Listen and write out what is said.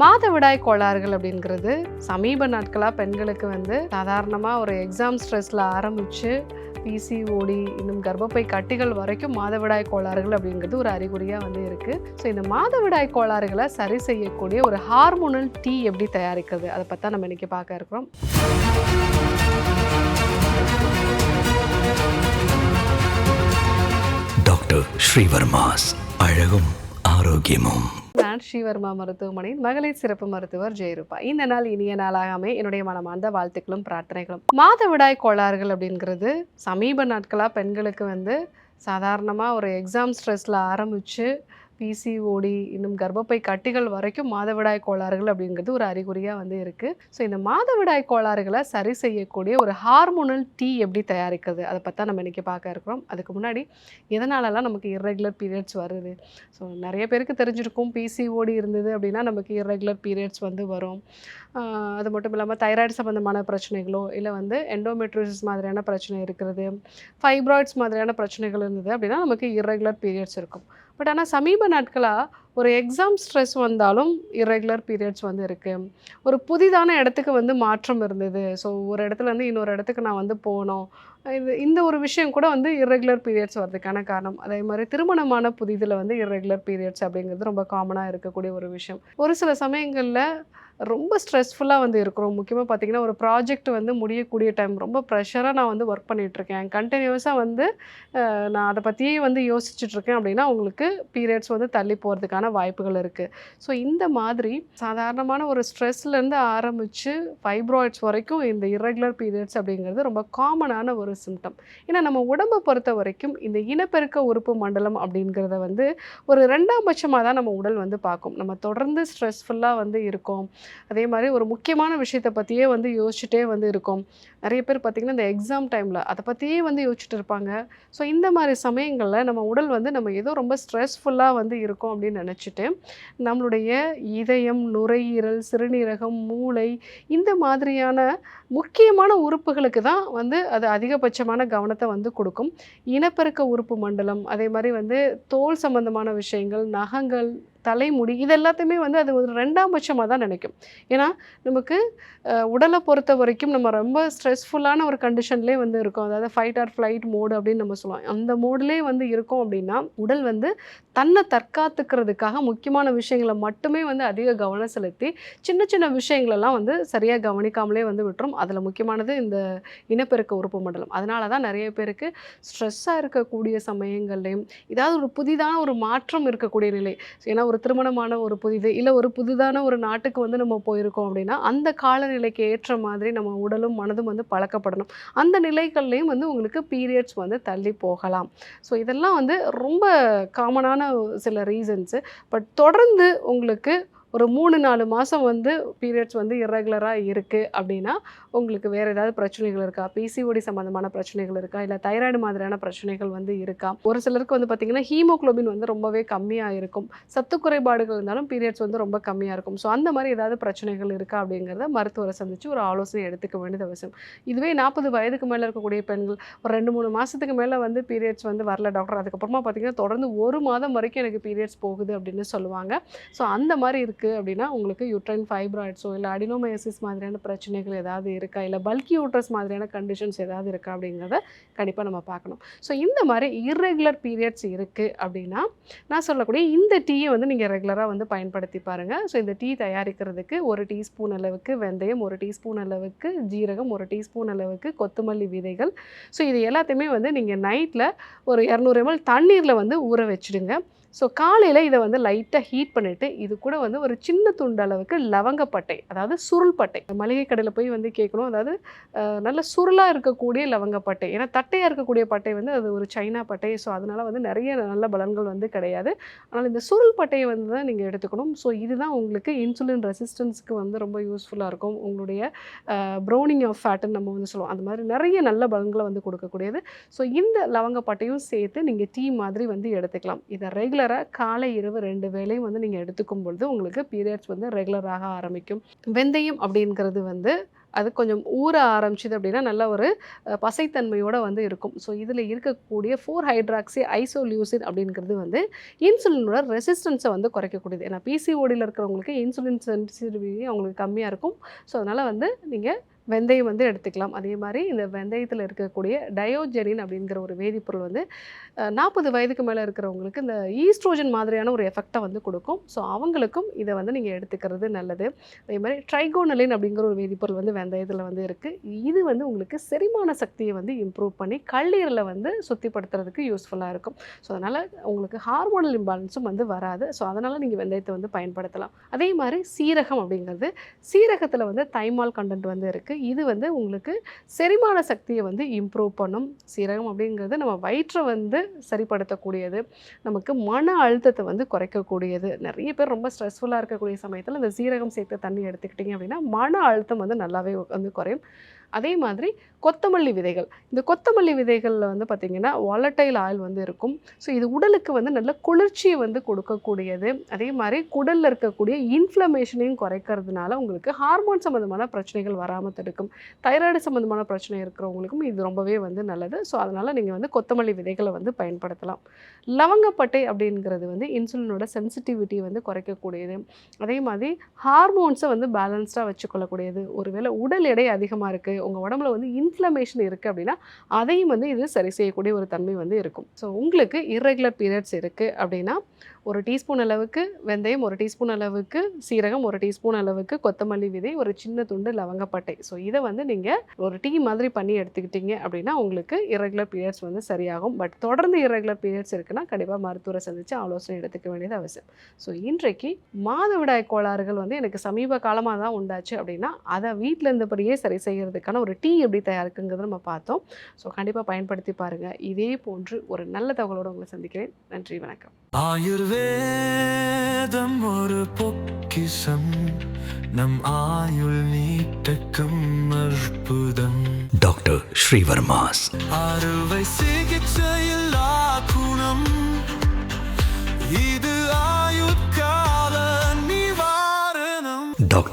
மாதவிடாய் கோளாறுகள் அப்படிங்கிறது சமீப நாட்களாக பெண்களுக்கு வந்து சாதாரணமாக ஒரு எக்ஸாம் ஸ்ட்ரெஸ்ஸில் ஆரம்பித்து பிசிஓடி இன்னும் கர்ப்பப்பை கட்டிகள் வரைக்கும் மாதவிடாய் கோளாறுகள் அப்படிங்கிறது ஒரு அறிகுறியாக வந்து இருக்குது ஸோ இந்த மாதவிடாய் கோளாறுகளை சரி செய்யக்கூடிய ஒரு ஹார்மோனல் டீ எப்படி தயாரிக்கிறது? அதை பற்றி நம்ம இன்றைக்கி பார்க்க இருக்கிறோம். டாக்டர் ஸ்ரீவர்மாஸ் அழகும் ஆரோக்கியமும். நான் ஸ்ரீவர்மா மருத்துவமனையின் மகளிர் சிறப்பு மருத்துவர் ஜெயரூபா. இந்த நாள் இனிய நாளாகாமே என்னுடைய மனமார்ந்த வாழ்த்துக்களும் பிரார்த்தனைகளும். மாதவிடாய் கோளாறுகள் அப்படிங்கிறது சமீப நாட்களாக பெண்களுக்கு வந்து சாதாரணமாக ஒரு எக்ஸாம் ஸ்ட்ரெஸ்ஸில் ஆரம்பித்து பிசிஓடி இன்னும் கர்ப்பப்பை கட்டிகள் வரைக்கும் மாதவிடாய் கோளாறுகள் அப்படிங்கிறது ஒரு அறிகுறியாக வந்து இருக்குது ஸோ இந்த மாதவிடாய் கோளாறுகளை சரி செய்யக்கூடிய ஒரு ஹார்மோனல் டீ எப்படி தயாரிக்கிறது? அதை பற்றி நம்ம இன்றைக்கி பார்க்க இருக்கிறோம். அதுக்கு முன்னாடி எதனாலலாம் நமக்கு இர்ரெகுலர் பீரியட்ஸ் வருது? ஸோ நிறைய பேருக்கு தெரிஞ்சிருக்கும் பிசிஓடி இருந்தது அப்படின்னா நமக்கு இர்ரெகுலர் பீரியட்ஸ் வந்து வரும். அது மட்டும் இல்லாமல் தைராய்டு சம்மந்தமான பிரச்சனைகளோ இல்லை வந்து எண்டோமெட்ரோசிஸ் மாதிரியான பிரச்சனை இருக்கிறது ஃபைப்ராய்ட்ஸ் மாதிரியான பிரச்சனைகள் இருந்தது அப்படின்னா நமக்கு இர்ரெகுலர் பீரியட்ஸ் இருக்கும். பட் ஆனால் சமீப நாட்களாக ஒரு எக்ஸாம் ஸ்ட்ரெஸ் வந்தாலும் இரெகுலர் பீரியட்ஸ் வந்து இருக்குது ஒரு புதிதான இடத்துக்கு வந்து மாற்றம் இருந்தது. ஸோ ஒரு இடத்துலேருந்து இன்னொரு இடத்துக்கு நான் வந்து போனோம். இது இந்த ஒரு விஷயம் கூட வந்து இரெகுலர் பீரியட்ஸ் வர்றதுக்கான காரணம். அதே மாதிரி திருமணமான புதிதில் வந்து இரெகுலர் பீரியட்ஸ் அப்படிங்கிறது ரொம்ப காமனாக இருக்கக்கூடிய ஒரு விஷயம். ஒரு சில சமயங்களில் ரொம்ப ஸ்ட்ரெஸ்ஃபுல்லாக வந்து இருக்கிறோம். முக்கியமாக பார்த்தீங்கன்னா ஒரு ப்ராஜெக்ட் வந்து முடியக்கூடிய டைம் ரொம்ப ப்ரெஷராக நான் வந்து ஒர்க் பண்ணிகிட்ருக்கேன் கண்டினியூஸாக வந்து நான் அதை பற்றியே வந்து யோசிச்சுட்ருக்கேன் அப்படின்னா உங்களுக்கு பீரியட்ஸ் வந்து தள்ளி போகிறதுக்கான வாய்ப்புகள் இருக்குது ஸோ இந்த மாதிரி சாதாரணமான ஒரு ஸ்ட்ரெஸ்லேருந்து ஆரம்பித்து ஃபைப்ராய்ட்ஸ் வரைக்கும் இந்த இரகுலர் பீரியட்ஸ் அப்படிங்கிறது ரொம்ப காமனான ஒரு சிம்டம் ஏன்னா நம்ம உடம்பை பொறுத்த வரைக்கும் இந்த இனப்பெருக்க உறுப்பு மண்டலம் அப்படிங்கிறத வந்து ஒரு ரெண்டாம் பட்சமாக தான் நம்ம உடல் வந்து பார்க்கும். நம்ம தொடர்ந்து ஸ்ட்ரெஸ்ஃபுல்லாக வந்து இருக்கோம். அதே மாதிரி ஒரு முக்கியமான விஷயத்தை பற்றியே வந்து யோசிச்சுட்டே வந்து இருக்கும். நிறைய பேர் பார்த்திங்கன்னா இந்த எக்ஸாம் டைமில் அதை பற்றியே வந்து யோசிச்சுட்டு இருப்பாங்க. ஸோ இந்த மாதிரி சமயங்களில் நம்ம உடல் வந்து நம்ம ஏதோ ரொம்ப ஸ்ட்ரெஸ்ஃபுல்லாக வந்து இருக்கும் அப்படின்னு நினச்சிட்டு நம்மளுடைய இதயம் நுரையீரல் சிறுநீரகம் மூளை இந்த மாதிரியான முக்கியமான உறுப்புகளுக்கு தான் வந்து அது அதிகபட்சமான கவனத்தை வந்து கொடுக்கும். இனப்பெருக்க உறுப்பு மண்டலம் அதே மாதிரி வந்து தோல் சம்பந்தமான விஷயங்கள் நகங்கள் தலைமுடி இது எல்லாத்தையுமே வந்து அது ஒரு ரெண்டாம் பட்சமாக தான் நினைக்கும். ஏன்னா நமக்கு உடலை பொறுத்த வரைக்கும் நம்ம ரொம்ப ஸ்ட்ரெஸ்ஃபுல்லான ஒரு கண்டிஷன்லேயே வந்து இருக்கும். அதாவது ஃபைட் ஆர் ஃப்ளைட் மோடு அப்படின்னு நம்ம சொல்லுவோம். அந்த மோட்லேயே வந்து இருக்கோம் அப்படின்னா உடல் வந்து தன்னை தற்காத்துக்கிறதுக்காக முக்கியமான விஷயங்களை மட்டுமே வந்து அதிக கவனம் செலுத்தி சின்ன சின்ன விஷயங்களெல்லாம் வந்து சரியாக கவனிக்காமலே வந்து விட்டுரும். அதில் முக்கியமானது இந்த இனப்பெருக்க உறுப்பு மண்டலம். அதனால தான் நிறைய பேருக்கு ஸ்ட்ரெஸ்ஸாக இருக்கக்கூடிய சமயங்கள்லையும் ஏதாவது ஒரு புதிதான ஒரு மாற்றம் இருக்கக்கூடிய நிலை. ஏன்னா ஒரு திருமணமான ஒரு புதிது இல்லை ஒரு புதிதான ஒரு நாட்டுக்கு வந்து நம்ம போயிருக்கோம் அப்படின்னா அந்த காலநிலைக்கு ஏற்ற மாதிரி நம்ம உடலும் மனதும் வந்து பழக்கப்படணும். அந்த நிலைகள்லையும் வந்து உங்களுக்கு பீரியட்ஸ் வந்து தள்ளி போகலாம். ஸோ இதெல்லாம் வந்து ரொம்ப காமனான சில ரீசன்ஸு பட் தொடர்ந்து உங்களுக்கு ஒரு மூணு நாலு மாதம் வந்து பீரியட்ஸ் வந்து இரெகுலராக இருக்குது அப்படின்னா உங்களுக்கு வேறு ஏதாவது பிரச்சனைகள் இருக்கா? பிசிஓடி சம்மந்தமான பிரச்சனைகள் இருக்கா? இல்லை தைராய்டு மாதிரியான பிரச்சனைகள் வந்து இருக்கா? ஒரு சிலருக்கு வந்து பார்த்திங்கன்னா ஹீமோகுளோபின் வந்து ரொம்பவே கம்மியாக இருக்கும். சத்து குறைபாடுகள் இருந்தாலும் பீரியட்ஸ் வந்து ரொம்ப கம்மியாக இருக்கும். ஸோ அந்த மாதிரி ஏதாவது பிரச்சனைகள் இருக்கா அப்படிங்கிறத மருத்துவரை சந்தித்து ஒரு ஆலோசனை எடுத்துக்க வேண்டியது அவசியம். இதுவே நாற்பது வயதுக்கு மேலே இருக்கக்கூடிய பெண்கள் ஒரு ரெண்டு மூணு மாதத்துக்கு மேலே வந்து பீரியட்ஸ் வந்து வரல டாக்டர் அதுக்கப்புறமா பார்த்திங்கன்னா தொடர்ந்து ஒரு மாதம் வரைக்கும் எனக்கு பீரியட்ஸ் போகுது அப்படின்னு சொல்லுவாங்க. ஸோ அந்த மாதிரி இருக்குது அப்படின்னா உங்களுக்கு யூட்ரைன் ஃபைப்ராய்ட்ஸோ இல்லை அடினோமயோசிஸ் மாதிரியான பிரச்சனைகள் ஏதாவது இருக்கா? இல்லை பல்கி யூட்ரஸ் மாதிரியான கண்டிஷன்ஸ் ஏதாவது இருக்கா அப்படிங்கிறத கண்டிப்பாக நம்ம பார்க்கணும். ஸோ இந்த மாதிரி இர்ரெகுலர் பீரியட்ஸ் இருக்குது அப்படின்னா நான் சொல்லக்கூடிய இந்த டீயை வந்து நீங்கள் ரெகுலராக வந்து பயன்படுத்தி பாருங்கள் ஸோ இந்த டீ தயாரிக்கிறதுக்கு ஒரு டீஸ்பூன் அளவுக்கு வெந்தயம் ஒரு டீஸ்பூன் அளவுக்கு ஜீரகம் ஒரு டீஸ்பூன் அளவுக்கு கொத்தமல்லி விதைகள். ஸோ இது எல்லாத்தையுமே வந்து நீங்கள் நைட்டில் ஒரு இரநூறு எம்எல் தண்ணீரில் வந்து ஊற வச்சுடுங்க. ஸோ காலையில் இதை வந்து லைட்டாக ஹீட் பண்ணிவிட்டு இது கூட வந்து ஒரு சின்ன துண்டு அளவுக்கு லவங்கப்பட்டை அதாவது சுருள் பட்டை மளிகை கடையில் போய் வந்து கேட்கணும். அதாவது நல்ல சுருளாக இருக்கக்கூடிய லவங்கப்பட்டை. ஏன்னா தட்டையாக இருக்கக்கூடிய பட்டை வந்து அது ஒரு சைனா பட்டை. ஸோ அதனால வந்து நிறைய நல்ல பலன்கள் வந்து கிடையாது. ஆனால் இந்த சுருள் பட்டையை வந்து தான் நீங்கள் எடுத்துக்கணும். ஸோ இதுதான் உங்களுக்கு இன்சுலின் ரெசிஸ்டன்ஸுக்கு வந்து ரொம்ப யூஸ்ஃபுல்லாக இருக்கும். உங்களுடைய ப்ரௌனிங் ஆஃப் ஃபேட்டுன்னு நம்ம வந்து சொல்லுவோம். அந்த மாதிரி நிறைய நல்ல பலன்களை வந்து கொடுக்கக்கூடியது. ஸோ இந்த லவங்கப்பட்டையும் சேர்த்து நீங்கள் டீ மாதிரி வந்து எடுத்துக்கலாம். இதை ரெகுலர் ரெகுலராக காலை இரவு ரெண்டு வேலையும் வந்து நீங்கள் எடுத்துக்கும் பொழுது உங்களுக்கு பீரியட்ஸ் வந்து ரெகுலராக ஆரம்பிக்கும். வெந்தயம் அப்படிங்கிறது வந்து அது கொஞ்சம் ஊற ஆரம்பிச்சுது அப்படின்னா நல்ல ஒரு பசைத்தன்மையோடு வந்து இருக்கும். ஸோ இதில் இருக்கக்கூடிய ஃபோர் ஹைட்ராக்சி ஐசோலியூசின் அப்படிங்கிறது வந்து இன்சுலினோட ரெசிஸ்டன்ஸை வந்து குறைக்கக்கூடியது. ஏன்னா பிசிஓடியில் இருக்கிறவங்களுக்கு இன்சுலின் சென்சிட்டிவிட்டி அவங்களுக்கு கம்மியாக இருக்கும். ஸோ அதனால் வந்து நீங்கள் வெந்தயம் வந்து எடுத்துக்கலாம். அதே மாதிரி இந்த வெந்தயத்தில் இருக்கக்கூடிய டயோஜெனின் அப்படிங்கிற ஒரு வேதிப்பொருள் வந்து நாற்பது வயதுக்கு மேலே இருக்கிறவங்களுக்கு இந்த ஈஸ்ட்ரோஜன் மாதிரியான ஒரு எஃபெக்டை வந்து கொடுக்கும். ஸோ அவங்களுக்கும் இதை வந்து நீங்கள் எடுத்துக்கிறது நல்லது. அதே மாதிரி ட்ரைகோனலின் அப்படிங்கிற ஒரு வேதிப்பொருள் வந்து வெந்தயத்தில் வந்து இருக்குது இது வந்து உங்களுக்கு செரிமான சக்தியை வந்து இம்ப்ரூவ் பண்ணி கல்லீரலை வந்து சுத்திப்படுத்துறதுக்கு யூஸ்ஃபுல்லாக இருக்கும். ஸோ அதனால் உங்களுக்கு ஹார்மோனல் இம்பாலன்ஸும் வந்து வராது. ஸோ அதனால் நீங்கள் வெந்தயத்தை வந்து பயன்படுத்தலாம். அதே மாதிரி சீரகம் அப்படிங்கிறது சீரகத்தில் வந்து தைமால் கண்டென்ட் வந்து இருக்குது இது வந்து உங்களுக்கு செரிமான சக்தியை வந்து இம்ப்ரூவ் பண்ணும். சீரகம் அப்படிங்கிறது நம்ம வயிற்றை வந்து சரிப்படுத்தக்கூடியது. நமக்கு மன அழுத்தத்தை வந்து குறைக்கக்கூடியது. நிறைய பேர் ரொம்ப ஸ்ட்ரெஸ்ஃபுல்லாக இருக்கக்கூடிய சமயத்தில் இந்த சீரகம் சேர்த்த தண்ணி எடுத்துக்கிட்டிங்க அப்படின்னா மன அழுத்தம் வந்து நல்லாவே வந்து குறையும். அதே மாதிரி கொத்தமல்லி விதைகள். இந்த கொத்தமல்லி விதைகளில் வந்து பார்த்திங்கன்னா வாலட்டைல் ஆயில் வந்து இருக்கும். ஸோ இது உடலுக்கு வந்து நல்ல குளிர்ச்சியை வந்து கொடுக்கக்கூடியது. அதே மாதிரி குடலில் இருக்கக்கூடிய இன்ஃப்ளமேஷனையும் குறைக்கிறதுனால உங்களுக்கு ஹார்மோன் சம்மந்தமான பிரச்சனைகள் வராமல் தடுக்கும். தைராய்டு சம்மந்தமான பிரச்சனை இருக்கிறவங்களுக்கும் இது ரொம்பவே வந்து நல்லது. ஸோ அதனால் நீங்கள் வந்து கொத்தமல்லி விதைகளை வந்து பயன்படுத்தலாம். லவங்கப்பட்டை அப்படிங்கிறது வந்து இன்சுலினோட சென்சிட்டிவிட்டி வந்து குறைக்கக்கூடியது. அதே மாதிரி ஹார்மோன்ஸை வந்து பேலன்ஸ்டாக வச்சுக்கொள்ளக்கூடியது. ஒருவேளை உடல் எடை அதிகமாக இருக்குது உங்கள் உடம்புல வந்து இன்ஃப்ளமேஷன் இருக்குது அப்படின்னா அதையும் வந்து இது சரி செய்யக்கூடிய ஒரு தன்மை வந்து இருக்கும். ஸோ உங்களுக்கு இர்ரெகுலர் பீரியட்ஸ் இருக்குது அப்படின்னா ஒரு டீஸ்பூன் அளவுக்கு வெந்தயம் ஒரு டீஸ்பூன் அளவுக்கு சீரகம் ஒரு டீஸ்பூன் அளவுக்கு கொத்தமல்லி விதை ஒரு சின்ன துண்டு லவங்கப்பட்டை. ஸோ இதை வந்து நீங்கள் ஒரு டீ மாதிரி பண்ணி எடுத்துக்கிட்டீங்க அப்படின்னா உங்களுக்கு இரெகுலர் பீரியட்ஸ் வந்து சரியாகும். பட் தொடர்ந்து இரெகுலர் பீரியட்ஸ் இருக்குன்னா கண்டிப்பாக மருத்துவரை சந்தித்து ஆலோசனை எடுத்துக்க வேண்டியது அவசியம். ஸோ இன்றைக்கு மாதவிடாய் கோளாறுகள் வந்து எனக்கு சமீப காலமாக தான் உண்டாச்சு அப்படின்னா அதை வீட்டில் இருந்தபடியே சரி செய்கிறதுக்கு செய்கிறதுக்கான ஒரு டீ எப்படி தயாரிக்குங்கிறத நம்ம பார்த்தோம். ஸோ கண்டிப்பாக பயன்படுத்தி பாருங்கள் இதே போன்று ஒரு நல்ல தகவலோடு உங்களை சந்திக்கிறேன். நன்றி வணக்கம். ஆயுர்வேதம் ஒரு பொக்கிஷம். நம் ஆயுள் நீட்டக்கும் அற்புதம். டாக்டர் ஸ்ரீவர்மாஸ். அறுவை சிகிச்சையில்லா குணம்.